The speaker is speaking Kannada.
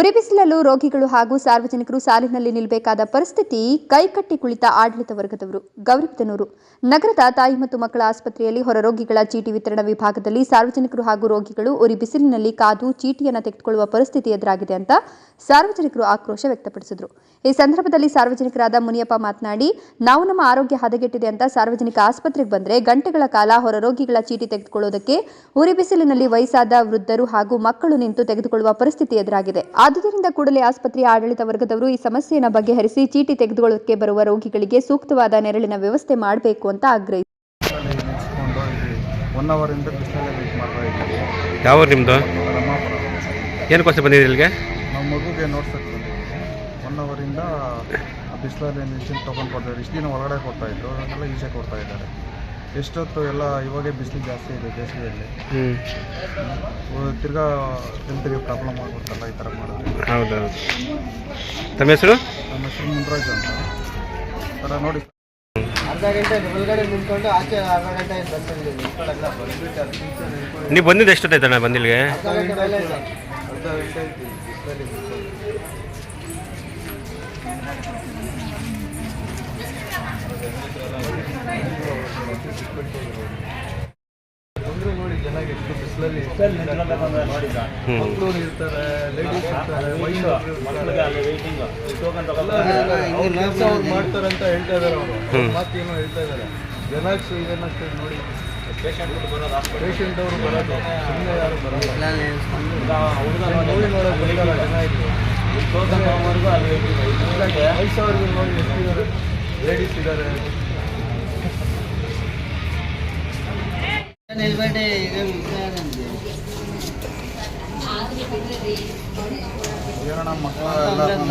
ಉರಿ ಬಿಸಿಲಲ್ಲೂ ರೋಗಿಗಳು ಹಾಗೂ ಸಾರ್ವಜನಿಕರು ಸಾಲಿನಲ್ಲಿ ನಿಲ್ಲಬೇಕಾದ ಪರಿಸ್ಥಿತಿ ಕೈಕಟ್ಟಿ ಕುಳಿತ ಆಡಳಿತ ವರ್ಗದವರು. ಗೌರಿಬಿದನೂರು. ನಗರದ ತಾಯಿ ಮತ್ತು ಮಕ್ಕಳ ಆಸ್ಪತ್ರೆಯಲ್ಲಿ ಹೊರರೋಗಿಗಳ ಚೀಟಿ ವಿತರಣಾ ವಿಭಾಗದಲ್ಲಿ ಸಾರ್ವಜನಿಕರು ಹಾಗೂ ರೋಗಿಗಳು ಉರಿ ಬಿಸಿಲಿನಲ್ಲಿ ಕಾದು ಚೀಟಿಯನ್ನು ತೆಗೆದುಕೊಳ್ಳುವ ಪರಿಸ್ಥಿತಿ ಎದುರಾಗಿದೆ ಅಂತ ಸಾರ್ವಜನಿಕರು ಆಕ್ರೋಶ ವ್ಯಕ್ತಪಡಿಸಿದರು. ಈ ಸಂದರ್ಭದಲ್ಲಿ ಸಾರ್ವಜನಿಕರಾದ ಮುನಿಯಪ್ಪ ಮಾತನಾಡಿ, ನಾವು ನಮ್ಮ ಆರೋಗ್ಯ ಹದಗೆಟ್ಟಿದೆ ಅಂತ ಸಾರ್ವಜನಿಕ ಆಸ್ಪತ್ರೆಗೆ ಬಂದರೆ ಗಂಟೆಗಳ ಕಾಲ ಹೊರ ರೋಗಿಗಳ ಚೀಟಿ ತೆಗೆದುಕೊಳ್ಳುವುದಕ್ಕೆ ಉರಿ ಬಿಸಿಲಿನಲ್ಲಿ ವಯಸ್ಸಾದ ವೃದ್ಧರು ಹಾಗೂ ಮಕ್ಕಳು ನಿಂತು ತೆಗೆದುಕೊಳ್ಳುವ ಪರಿಸ್ಥಿತಿ ಎದುರಾಗಿದೆ. ಆದುದರಿಂದ ಕೂಡಲೇ ಆಸ್ಪತ್ರೆಯ ಆಡಳಿತ ವರ್ಗದವರು ಈ ಸಮಸ್ಯೆಯನ್ನು ಬಗೆಹರಿಸಿ ಚೀಟಿ ತೆಗೆದುಕೊಳ್ಳಕ್ಕೆ ಬರುವ ರೋಗಿಗಳಿಗೆ ಸೂಕ್ತವಾದ ನೆರಳಿನ ವ್ಯವಸ್ಥೆ ಮಾಡಬೇಕು ಅಂತ ಆಗ್ರಹಿಸಿ ಯಾವ ನಿಮ್ಮದು ಏನಕ್ಕೋಸ್ಕರ ಬಂದಿದ್ದೀರಿ ಇಲ್ಲಿಗೆ? ನಾವು ಮಗುಗೆ ನೋಡ್ಸಕ್ಕೆ ಒನ್ ಅವರಿಂದ ಬಿಸಿಲಲ್ಲಿ ನಿಲ್ಸಿನ ತೊಗೊಂಡು ಕೊಡ್ತಾರೆ ಇಷ್ಟು ದಿನ ಒಳಗಡೆ ಕೊಡ್ತಾ ಇದ್ರು. ಅದನ್ನೆಲ್ಲ ಈಸೆ ಕೊಡ್ತಾ ಇದ್ದಾರೆ. ಎಷ್ಟೊತ್ತು ಎಲ್ಲ ಇವಾಗೇ ಬಿಸಿಲು ಜಾಸ್ತಿ ಇದೆ ಬೇಸಿಗೆಯಲ್ಲಿ. ತಿರ್ಗಾ ಹೆಲ್ತ್ಗೆ ಪ್ರಾಬ್ಲಮ್ ಆಗ್ಬಿಡ್ತಲ್ಲ ಈ ಥರ ಮಾಡಿದ್ರೆ ಹೌದೌದು. ತಮ್ಮ ಹೆಸರು? ನಮ್ಮ ಹೆಸರು ಮುನ್ರಾಜ್ ಅಂತ. ಈ ಥರ ನೋಡಿ. ಅರ್ಧ ಗಂಟೆ ಒಳಗಡೆ ನಿಂತ್ಕೊಂಡು ಆಚೆ ಅರ್ಧ ಗಂಟೆ ನಿಂತ್ಕೊಳ್ಳಲ್ಲ ನೀವು ಬಂದಿದ್ದು ಎಷ್ಟೊತ್ತಾಯ್ತಣ್ಣ ಬಂದಿಲ್ಲಿಗೆ ಅರ್ಧ ಗಂಟೆ ಮೇಲೆ ಆಯ್ತು. ಅರ್ಧ ಗಂಟೆ ಆಯ್ತು. ಬಿಸ್ಲಲ್ಲಿ ನಿಂತ್ಕೊಂಡು. ನೋಡಿ ಜನ ಎಷ್ಟು ಬಿಸಿಲಲ್ಲಿ ಮಕ್ಕಳು ಇರ್ತಾರೆ ಲೇಡೀಸ್ ಇರ್ತಾರೆ ವಯಸ್ಸಾದ್ರು ಕೆಲಸ ಅವ್ರು ಮಾಡ್ತಾರೆ ಅಂತ ಹೇಳ್ತಾ ಇದ್ದಾರೆ ಅವರು. ಮಾತೇನೋ ಹೇಳ್ತಾ ಇದ್ದಾರೆ ಇದನ್ನಷ್ಟೇ ನೋಡಿ. ಪೇಷಂಟ್ ಅವರು ಬರೋದು. ಸುಮ್ಮನೆ ಯಾರು ಬರಲ್ಲ. ಜನ ಇಲ್ಲಿ. ವಯಸ್ಸವ್ರಿಗೆ ನೋಡಿ ಎಷ್ಟಿದ್ದಾರೆ. ಲೇಡೀಸ್ ಇದ್ದಾರೆ. ಏನೋ ನಮ್ಮ ಮಕ್ಕಳ ಎಲ್ಲ